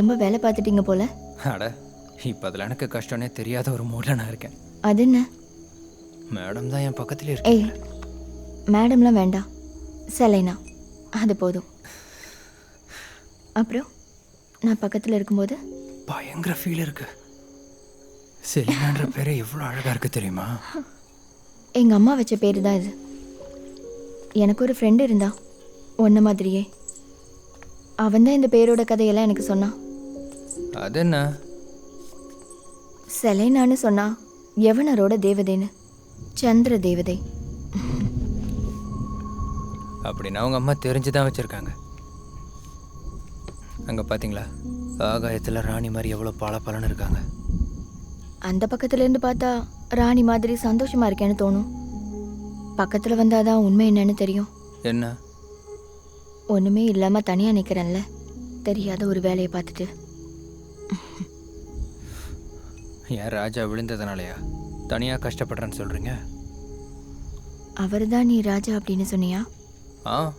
ரொம்ப வேலை பார்த்துட்டீங்க போல. அட இப்போ அதில் எனக்கு கஷ்டம்னே தெரியாத ஒரு மூடில் நான் இருக்கேன். அது என்ன? மேடம் தான் என் பக்கத்துலேயே இருக்கு ஏய் மேடம்லாம் வேண்டாம். செலைனா அது போதும். அப்புறம் நான் பக்கத்தில் இருக்கும்போது? பயங்கர ஃபீல் இருக்கு. செலினான்ற பேரே எவ்வளோ அழகாக இருக்கு தெரியுமா? எங்கள் அம்மா வச்ச பேர் தான் இது. எனக்கு ஒரு ஃப்ரெண்டு இருந்தா உன்ன மாதிரியே. அவன் தான் இந்த பேரோட கதையெல்லாம் எனக்கு சொன்னான். அது என்ன? செலைனான்னு சொன்னா யவனரோட தேவதைன்னு. சந்திர தேவதை. அப்படின்னா அவங்க அம்மா தெரிஞ்சு தான் வச்சுருக்காங்க. அங்கே பார்த்தீங்களா ஆகாயத்தில் ராணி மாதிரி எவ்வளோ பல பலன்னு இருக்காங்க. அந்த பக்கத்துல இருந்து பார்த்தா ராணி மாதிரி சந்தோஷமா இருக்கேன்னு தோணும். பக்கத்துல வந்தாதான் உண்மை என்னன்னு தெரியும். என்ன? ஒண்ணுமே இல்லாம தனியா நிக்கிறேன்ல. தெரியாத ஒரு வேலையை பார்த்துட்டு. ஏன் ராஜா விழுந்ததுனாலயா? தனியாக கஷ்டப்படுறேன்னு சொல்கிறீங்க அவர் தான் நீ ராஜா அப்படின்னு சொன்னியா? ஆ.